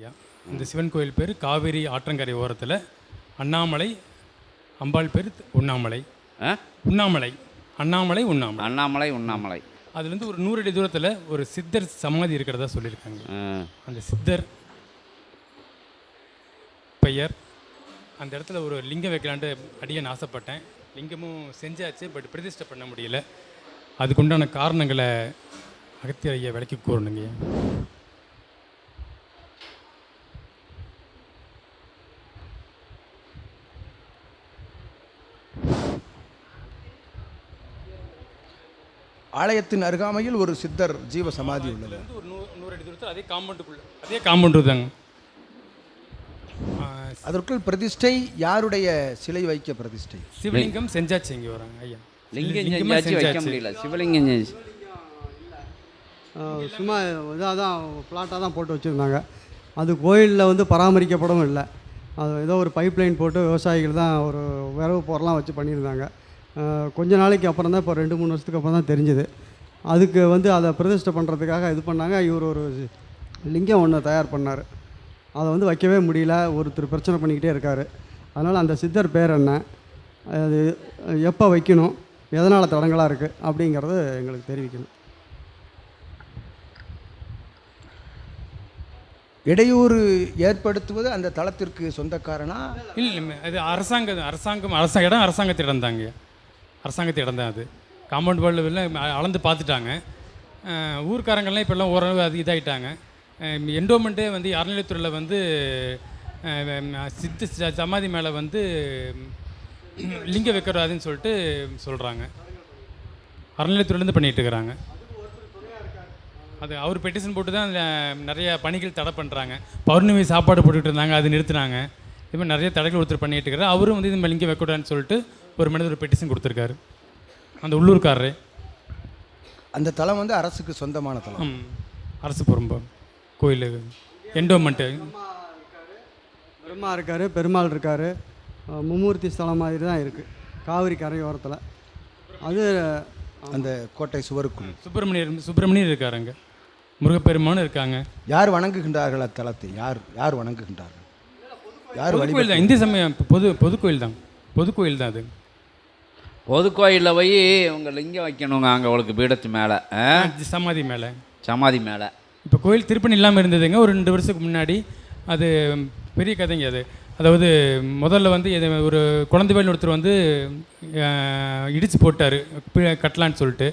ஐயா. இந்த சிவன் கோயில் பேர் காவேரி ஆற்றங்கரை ஓரத்தில் அண்ணாமலை அம்பாள் பேர் உண்ணாமலை? உண்ணாமலை. அண்ணாமலை உண்ணாமலை. அண்ணாமலை உண்ணாமலை. அதுலேருந்து ஒரு நூறு அடி தூரத்தில் ஒரு சித்தர் சமாதி இருக்கிறதா சொல்லியிருக்காங்க. அந்த சித்தர் பெயர் அந்த இடத்துல ஒரு லிங்கம் வைக்கலான்ட்டு அடியேன் ஆசைப்பட்டேன். லிங்கமும் செஞ்சாச்சு பட் பிரதிஷ்டை பண்ண முடியல. அதுக்குண்டான காரணங்களை அகத்தியர் ஐயா விளக்கி கூறணுங்க ஆலயத்தின் அருகாமையில் ஒரு சித்தர் ஜீவ சமாதி உள்ளது. ஒரு நூறு நூறு அடி தூரத்தில் அதே காம்பவுண்டுக்குள்ள அதே காம்பவுண்டு தாங்க. அதற்குள் பிரதிஷ்டை யாருடைய சிலை வைக்க பிரதிஷ்டை? சிவலிங்கம் செஞ்சாச்சு இங்கே வராங்க ஐயா. லிங்கம் லிங்கமா செஞ்சாச்சு வைக்க. முடியல. சிவலிங்கம் செஞ்சு சும்மா இதாக தான் ஃப்ளாட்டாக தான் போட்டு வச்சுருந்தாங்க. அது கோயிலில் வந்து பராமரிக்கப்படவும் இல்லை. அது ஏதோ ஒரு பைப் லைன் போட்டு விவசாயிகள் தான் ஒரு விரவு போரெலாம் வச்சு பண்ணியிருந்தாங்க. கொஞ்ச நாளைக்கு அப்புறம் தான் இப்போ ரெண்டு மூணு வருஷத்துக்கு அப்புறம் தான் தெரிஞ்சுது. அதுக்கு வந்து அதை பிரதிஷ்டை பண்ணுறதுக்காக இது பண்ணாங்க. இவர் ஒரு லிங்கம் ஒன்று தயார் பண்ணார். அதை வந்து வைக்கவே முடியல. ஒருத்தர் பிரச்சனை பண்ணிக்கிட்டே இருக்கார். அதனால் அந்த சித்தர் பேர் என்ன? அது எப்போ வைக்கணும்? எதனால் தடங்களாக இருக்குது அப்படிங்கிறது எங்களுக்கு தெரிவிக்கணும். இடையூறு ஏற்படுத்துவது அந்த தளத்திற்கு சொந்தக்காரனா? இல்லை இல்லை அது அரசாங்க அரசாங்கம் அரசாங்க இடம் அரசாங்கத்து இடம் தாங்க. அரசாங்கத்து இடம் தான் அது. காம்பவுண்ட் வாலில் அளந்து பார்த்துட்டாங்க. ஊர்க்காரங்கள்லாம் இப்போல்லாம் ஓரளவு அது இதாகிட்டாங்க என்டோமெண்ட்டே வந்து அறநிலையத்துறையில் வந்து சித்து சமாதி மேலே வந்து லிங்கம் வைக்கிறாதுன்னு சொல்லிட்டு சொல்கிறாங்க அறநிலையத்துறையிலேருந்து பண்ணிகிட்டு இருக்கிறாங்க. அது அவர் பெட்டிஷன் போட்டு தான் நிறைய பணிகள் தடை பண்ணுறாங்க பௌர்ணமி சாப்பாடு போட்டுக்கிட்டு இருந்தாங்க அது நிறுத்துனாங்க. இது மாதிரி நிறைய தடைகள் ஒருத்தர் பண்ணிகிட்டு இருக்கிறார். அவரும் வந்து இது மாதிரி லிங்கம் வைக்கக்கூடாதுன்னு சொல்லிட்டு ஒரு மனிதர் ஒரு பெட்டிஷன் கொடுத்துருக்காரு. அந்த உள்ளூர்காரரு. அந்த தளம் வந்து அரசுக்கு சொந்தமான தளம் அரசு பொறுப்பு. கோயில் என்டோமெண்ட்டு பிரம்மா இருக்கார் பெருமாள் இருக்கார். மும்மூர்த்தி ஸ்தலம் மாதிரி தான் இருக்குது காவிரி கரையோரத்தில். அது அந்த கோட்டை சுவருக்குள். சுப்பிரமணியர் சுப்பிரமணியர் இருக்காரு அங்கே. முருகப்பெருமானும் இருக்காங்க. யார் வணங்குகின்றார்கள் அத்தலத்தை? யார் யார் வணங்குகின்றார்கள்? யார் கோயில் தான். இந்திய சமயம் பொது பொது கோயில் தான். பொது கோயில் தான் அது. பொதுக்கோயிலில் போய் இவங்க லிங்கம் வைக்கணுங்க அங்கே அவளுக்கு பீடத்து மேலே. சமாதி மேலே. சமாதி மேலே. இப்போ கோயில் திருப்பணி இல்லாமல் இருந்ததுங்க. ஒரு ரெண்டு வருஷத்துக்கு முன்னாடி. அது பெரிய கதைங்க அது. அதாவது முதல்ல வந்து இது ஒரு குழந்தை வேல் ஒருத்தர் வந்து அஹ், இடிச்சு போட்டார். கட்டலான்னு சொல்லிட்டு.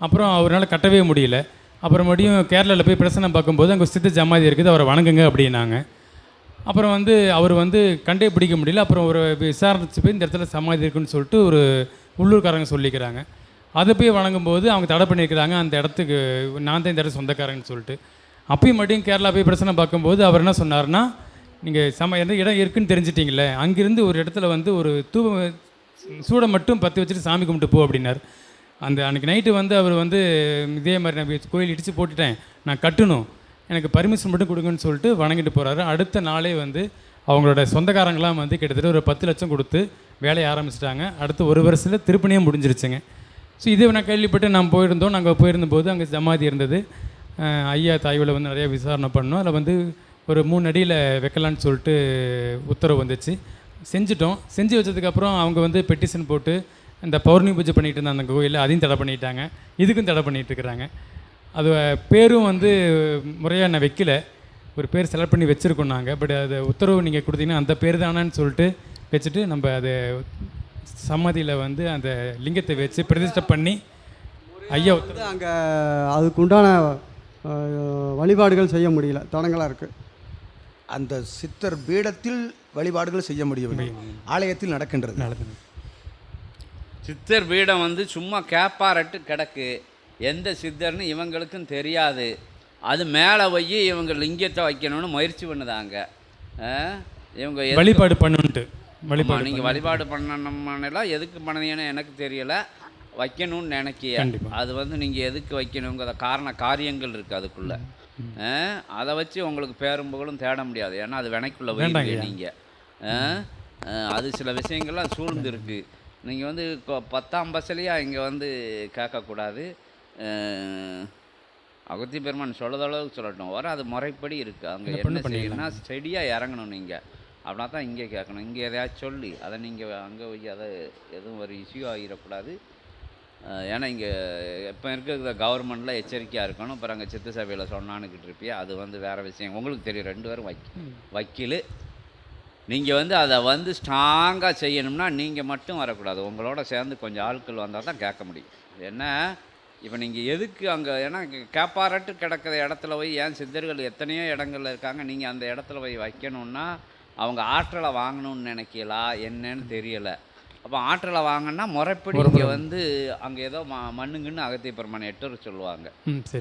அப்புறம் அவரால் கட்டவே முடியல. அப்புறம் மறுபடியும் கேரளாவில் போய் பிரசனம் பார்க்கும்போது அங்கே சித்த ஜமாதி இருக்குது. அவரை வணங்குங்க அப்படின்னாங்க. அப்புறம் வந்து அவர் வந்து கண்டே பிடிக்க முடியல. அப்புறம் ஒரு விசாரிச்சு போய் இந்த இடத்துல சமாதி இருக்குன்னு சொல்லிட்டு ஒரு உள்ளூர்காரங்க சொல்லிக்கிறாங்க. அதை போய் வணங்கும்போது அவங்க தடை பண்ணியிருக்கிறாங்க. அந்த இடத்துக்கு நான் தான் இந்த இடத்து சொந்தக்காரங்கன்னு சொல்லிட்டு. அப்பயும் மட்டும் கேரளா போய் பிரச்சனை பார்க்கும்போது அவர் என்ன சொன்னார்னா நீங்கள் சம எந்த இடம் இருக்குன்னு தெரிஞ்சிட்டிங்களே. அங்கேருந்து ஒரு இடத்துல வந்து ஒரு தூப சூடை மட்டும் பற்றி வச்சுட்டு சாமி கும்பிட்டு போ அப்படின்னார். அந்த அன்றைக்கி நைட்டு வந்து அவர் வந்து இதே மாதிரி நான் கோயில் இடித்து போட்டுட்டேன். நான் கட்டணும். எனக்கு பர்மிஷன் மட்டும் கொடுங்கன்னு சொல்லிட்டு வணங்கிட்டு போகிறாரு அடுத்த நாளே வந்து அவங்களோட சொந்தக்காரங்களாம் வந்து கிட்டத்தட்ட ஒரு பத்து லட்சம் கொடுத்து வேலையை ஆரம்பிச்சிட்டாங்க. அடுத்து ஒரு வருஷத்தில் திருப்பணியும் முடிஞ்சிருச்சுங்க. ஸோ இது நான் கேள்விப்பட்டு நான் போயிருந்தோம். நாங்கள் போயிருந்தபோது அங்கே ஜமாதி இருந்தது. ஐயா தாய்வில் வந்து நிறையா விசாரணை பண்ணோம். அதில் வந்து ஒரு மூணு அடியில் வைக்கலான்னு சொல்லிட்டு உத்தரவு வந்துச்சு. செஞ்சுட்டோம். செஞ்சு வச்சதுக்கப்புறம் அவங்க வந்து பெட்டிஷன் போட்டு இந்த பௌர்ணமி பூஜை பண்ணிகிட்டு இருந்த அந்த கோயிலில் அதையும் தடை பண்ணிட்டாங்க. இதுக்கும் தடை பண்ணிட்டு இருக்கிறாங்க. அது பேரும் வந்து முறையாக நான் வைக்கல. ஒரு பேர் செலக்ட் பண்ணி வச்சுருக்கோம் நாங்கள் பட் அது உத்தரவு நீங்கள் கொடுத்தீங்கன்னா அந்த பேர் தானான்னு சொல்லிட்டு வச்சுட்டு நம்ம அது சமாதியில் வந்து அந்த லிங்கத்தை வச்சு பிரதிஷ்டை பண்ணி ஐயா வந்து அங்கே அதுக்கு உண்டான அஹ், வழிபாடுகள் செய்ய முடியல. தடங்களாக இருக்குது அந்த சித்தர் பீடத்தில் வழிபாடுகள் செய்ய முடியவில்லை. ஆலயத்தில் நடக்கின்றது. நடந்தது. சித்தர் பீடம் வந்து சும்மா கேப்பாரட்டு கிடக்கு. எந்த சித்தர்னு இவங்களுக்கும் தெரியாது. அது மேலே போய் இவங்க லிங்கத்தை வைக்கணும்னு முயற்சி பண்ணுதாங்க? இவங்க வழிபாடு பண்ணுன்ட்டு. வழிபாடு நீங்க வழிபாடு பண்ணணும்னாலாம் எதுக்கு பண்ணீங்கன்னு எனக்கு தெரியல. வைக்கணும்னு நினைக்கிய. அது வந்து நீங்க எதுக்கு வைக்கணுங்கிற காரண காரியங்கள் இருக்கு அதுக்குள்ள. அதை வச்சு உங்களுக்கு பேரும் புகழும் தேட முடியாது. ஏன்னா அது வினைக்குள்ள வைங்க வேண்டாங்கய்யா. நீங்க. ஆ, ஆ, அது சில விஷயங்கள்லாம் சூழ்ந்து இருக்கு. நீங்க வந்து கொ- பத்தாம் பசலையா இங்க வந்து கேட்கக்கூடாது. அகத்தி பெருமான் சொல்லுதளவுக்கு சொல்லட்டும். வர அது முறைப்படி இருக்குது அங்கே என்ன செய்யணும்னா ஸ்டெடியாக இறங்கணும் நீங்கள் அப்படின்னா தான் இங்கே கேட்கணும். இங்கே எதையாச்சும் சொல்லி அதை நீங்கள் அங்கே போய் அதை எதுவும் ஒரு இஷ்யூ ஆகிடக்கூடாது. ஏன்னா இங்கே இப்போ இருக்கிற கவர்மெண்ட்டில் எச்சரிக்கையாக இருக்கணும். அப்புறம் அங்கே சித்த சபையில் சொன்னான்னுக்கிட்டு இருப்பியா அது வந்து வேறு விஷயம். உங்களுக்கு தெரியும் ரெண்டு பேரும் வக்கி வக்கீல். நீங்கள் வந்து அதை வந்து ஸ்ட்ராங்காக செய்யணும்னா நீங்கள் மட்டும் வரக்கூடாது. உங்களோட சேர்ந்து கொஞ்சம் ஆட்கள் வந்தால் தான் கேட்க முடியும். என்ன? இப்போ நீங்கள் எதுக்கு அங்கே ஏன்னா கேப்பாரட்டு கிடக்கிற இடத்துல போய் ஏன் சித்தர்கள் எத்தனையோ இடங்கள்ல இருக்காங்க. நீங்கள் அந்த இடத்துல போய் வைக்கணும்னா அவங்க ஆற்றலை வாங்கணும்னு நினைக்கலா? என்னன்னு தெரியலை. அப்போ ஆற்றலை வாங்கினா முறைப்படி இங்கே வந்து அங்கே ஏதோ ம மண்ணுங்கன்னு அகத்திய பெருமான் எட்டர் சொல்லுவாங்க.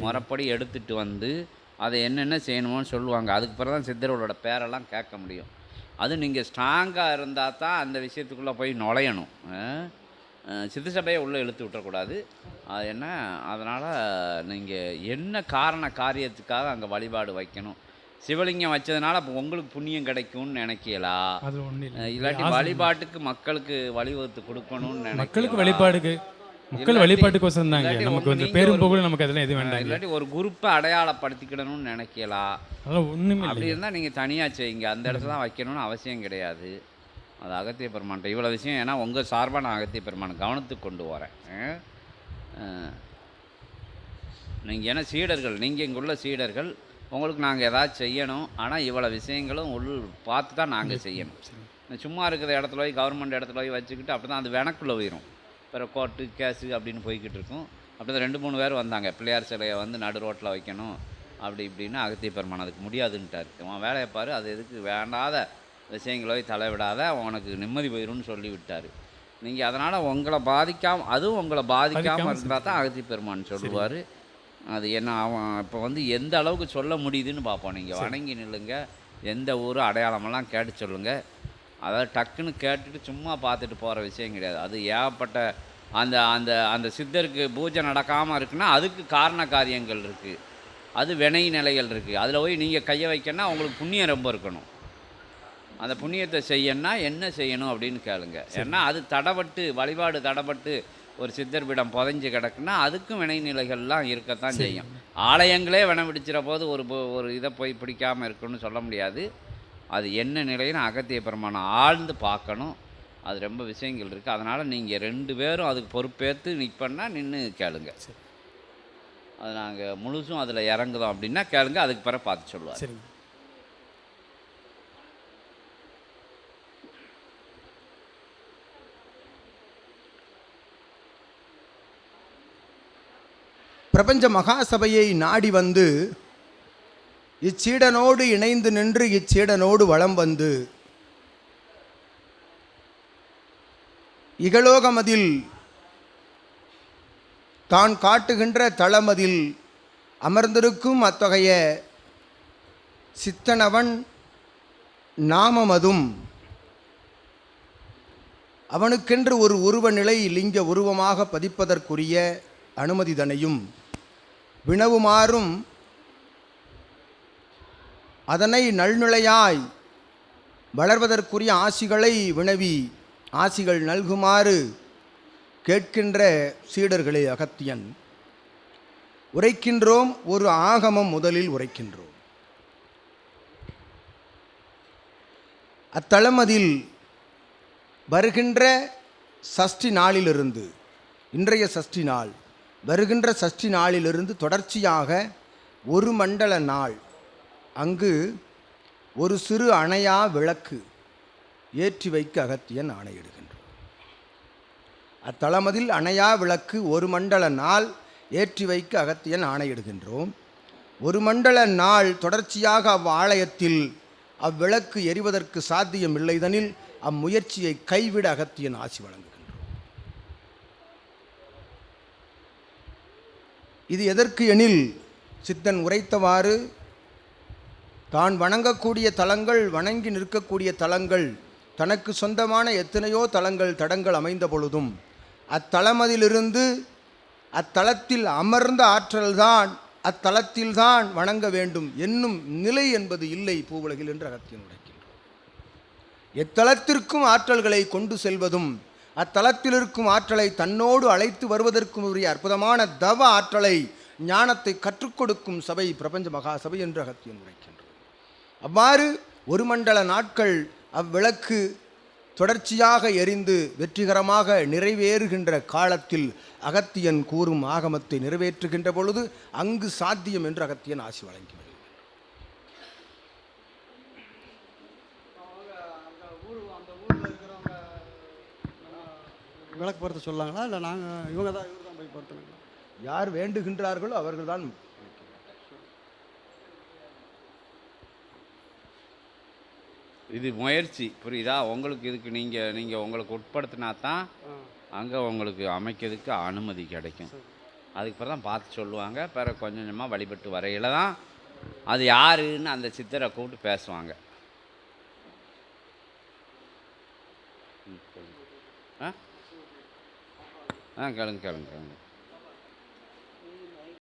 முறைப்படி எடுத்துட்டு வந்து அதை என்னென்ன செய்யணுமோன்னு சொல்லுவாங்க. அதுக்கு பிறகு தான் சித்தர்களோட பேரெல்லாம் கேட்க முடியும். அது நீங்கள் ஸ்ட்ராங்காக இருந்தால் தான் அந்த விஷயத்துக்குள்ளே போய் நுழையணும். சித்த சபையை உள்ளே இழுத்து விட்டுறக்கூடாது அது என்ன? அதனால் நீங்கள் என்ன காரண காரியத்துக்காக அங்கே வழிபாடு வைக்கணும்? சிவலிங்கம் வச்சதுனால அப்போ உங்களுக்கு புண்ணியம் கிடைக்கும்னு நினைக்கலா அது இல்லை. அஹ் இல்லாட்டி வழிபாட்டுக்கு மக்களுக்கு வழிவகுத்து கொடுக்கணும்னு நினைக்கலா? மக்களுக்கு வழிபாடுக்கு மக்கள் இல்லாட்டி- வழிபாட்டுக்கோசரம் தாங்க இல்லாட்டி நமக்கு ஒண்ணு வந்து நீங்க பேரும் ஒரு- புகழும் நமக்கு அதெல்லாம் எதுவும் வேண்டாங்க. இல்லாட்டி ஒரு குரூப்பை அடையாளப்படுத்திக்கிடணும்னு நினைக்கலாம் அதெல்லாம் ஒன்றுமே அப்படி இல்லை இருந்தால் நீங்கள் தனியாக செய்யுங்க. அந்த இடத்துல தான் வைக்கணும்னு அவசியம் கிடையாது. அது அகத்திய பெருமான்ட்ட. இவ்வளோ விஷயம் ஏன்னா உங்கள் சார்பாக நான் அகத்திய பெருமான் கவனத்துக்கு கொண்டு வரேன். நீங்கள் ஏன்னா சீடர்கள்? நீங்கள் இங்குள்ள சீடர்கள். உங்களுக்கு நாங்கள் ஏதாச்சும் செய்யணும். ஆனால் இவ்வளோ விஷயங்களும் உள் பார்த்து தான் நாங்கள் செய்யணும். சும்மா இருக்கிற இடத்துல போய் கவர்மெண்ட் இடத்துல போய் வச்சுக்கிட்டு அப்படி தான் அது வெனக்குள்ளே போயிடும் பிறகு கோர்ட்டு கேஸு அப்படின்னு போய்கிட்டு இருக்கும். அப்படி தான் ரெண்டு மூணு பேர் வந்தாங்க. பிள்ளையார் சிலையை வந்து நடு ரோட்டில் வைக்கணும். அப்படி இப்படின்னு அகத்திய பெருமான் அதுக்கு முடியாதுன்ட்டார். அவன் வேலையை பாரு அது எதுக்கு வேண்டாத விஷயங்களை தலைவிடாத உனக்கு நிம்மதி போயிரும்னு சொல்லி விட்டார். நீங்கள் அதனால் உங்களை பாதிக்காம அதுவும் உங்களை பாதிக்காமல் பாதிக்காம இருந்தால் தான் அகத்திய பெருமான் சொல்லுவார். அது என்ன அவன் இப்போ வந்து எந்த அளவுக்கு சொல்ல முடியுதுன்னு பார்ப்போம். நீங்கள் வணங்கி நில்லுங்க. எந்த ஊர் அடையாளமெல்லாம் கேட்டு சொல்லுங்கள் அதாவது டக்குன்னு கேட்டுட்டு சும்மா பார்த்துட்டு போகிற விஷயம் கிடையாது. அது ஏகப்பட்ட அந்த அந்த அந்த சித்தருக்கு பூஜை நடக்காமல் இருக்குன்னா அதுக்கு காரண காரியங்கள் இருக்குது அது வினை நிலைகள் இருக்குது அதில் போய் நீங்கள் கையை வைக்கணும்னா உங்களுக்கு புண்ணியம் ரொம்ப இருக்கணும். அந்த புண்ணியத்தை செய்யணும்னா என்ன செய்யணும் அப்படின்னு கேளுங்க. ஏன்னா அது தடபட்டு வழிபாடு தடபட்டு ஒரு சித்தர் பீடம் புதைஞ்சு கிடக்குன்னா அதுக்கும் வினைநிலைகள்லாம் இருக்கத்தான் செய்யும். ஆலயங்களே வினை பிடிச்சிற போது ஒரு ஒரு இதை போய் பிடிக்காமல் இருக்குன்னு சொல்ல முடியாது. அது என்ன நிலைன்னு அகத்திய பெருமானம் ஆழ்ந்து பார்க்கணும். அது ரொம்ப விஷயங்கள் இருக்குது அதனால் நீங்கள் ரெண்டு பேரும் அதுக்கு பொறுப்பேற்று நிற்பன்னா நின்று கேளுங்க. அது நாங்கள் முழுசும் அதில் இறங்குதோம் அப்படின்னா கேளுங்க. அதுக்கு பிறகு பார்த்து சொல்லுவார். பிரபஞ்ச மகாசபையை நாடி வந்து இச்சீடனோடு இணைந்து நின்று இச்சீடனோடு வலம் வந்து இகலோகமதில் தான் காட்டுகின்ற தளமதில் அமர்ந்திருக்கும் அத்தகைய சித்தனவன் நாமமதும். அவனுக்கென்று ஒரு உருவ நிலை லிங்க உருவமாக பதிப்பதற்குரிய அனுமதிதனையும் வினவுமாறும் அதனை நல்நிலையாய் வளர்வதற்குரிய ஆசிகளை வினவி ஆசிகள் நல்குமாறு கேட்கின்ற சீடர்களே அகத்தியன் உரைக்கின்றோம் ஒரு ஆகமம் முதலில் உரைக்கின்றோம். அத்தளமதில் வருகின்ற சஷ்டி நாளிலிருந்து இன்றைய சஷ்டி நாள் வருகின்ற சஷ்டி நாளிலிருந்து தொடர்ச்சியாக ஒரு மண்டல நாள் அங்கு ஒரு சிறு அணையா விளக்கு ஏற்றி வைக்க அகத்தியன் ஆணையிடுகின்றோம் அத்தளமதில் அணையா விளக்கு ஒரு மண்டல நாள் ஏற்றி வைக்க அகத்தியன் ஆணையிடுகின்றோம். ஒரு மண்டல நாள் தொடர்ச்சியாக அவ்வாலயத்தில் அவ்விளக்கு எரிவதற்கு சாத்தியம் இல்லைதனில் அம்முயற்சியை கைவிட அகத்தியன் ஆசி வழங்குகிறார். இது எதற்கு எனில் சித்தன் உரைத்தவாறு தான் வணங்கக்கூடிய தலங்கள் வணங்கி நிற்கக்கூடிய தலங்கள் தனக்கு சொந்தமான எத்தனையோ தலங்கள் தடங்கள் அமைந்த பொழுதும் அத்தலமதிலிருந்து அத்தலத்தில் அமர்ந்த ஆற்றல்தான் அத்தலத்தில்தான் வணங்க வேண்டும் என்னும் நிலை என்பது இல்லை பூவுலகில் என்று அகத்தியன் உடைக்கின்றோம் எத்தலத்திற்கும் ஆற்றல்களை கொண்டு செல்வதும் அத்தலத்தில் இருக்கும் ஆற்றலை தன்னோடு அழைத்து வருவதற்கும் உரிய அற்புதமான தவ ஆற்றலை ஞானத்தை கற்றுக் கொடுக்கும் சபை பிரபஞ்ச மகாசபை என்று அகத்தியன் உரைக்கின்றது அவ்வாறு ஒரு மண்டல நாட்கள் அவ்விளக்கு தொடர்ச்சியாக எரிந்து வெற்றிகரமாக நிறைவேறுகின்ற காலத்தில் அகத்தியன் கூறும் ஆகமத்தை நிறைவேற்றுகின்ற பொழுது அங்கு சாத்தியம் என்று அகத்தியன் ஆசி வழங்கினார் விளக்கு பொருத்த சொல்லாங்களா? இல்லை நாங்கள் இவங்க தான் இவர் தான் போய் பொருத்தணுங்களா? யார் வேண்டுகின்றார்களோ அவர்கள்தான் இது முயற்சி. புரியுதா? உங்களுக்கு இதுக்கு நீங்கள் நீங்கள் உங்களுக்கு உட்படுத்தினா தான் அங்கே உங்களுக்கு அமைக்கிறதுக்கு அனுமதி கிடைக்கும். அதுக்கு பிறகு தான் பார்த்து சொல்லுவாங்க. பிறகு கொஞ்சம் கொஞ்சமாக வழிபட்டு வரையில தான் அது யாருன்னு அந்த சித்தரை கூப்பிட்டு பேசுவாங்க. ஆ? ஆ கேளுங்க கேளுங்க கேளுங்க.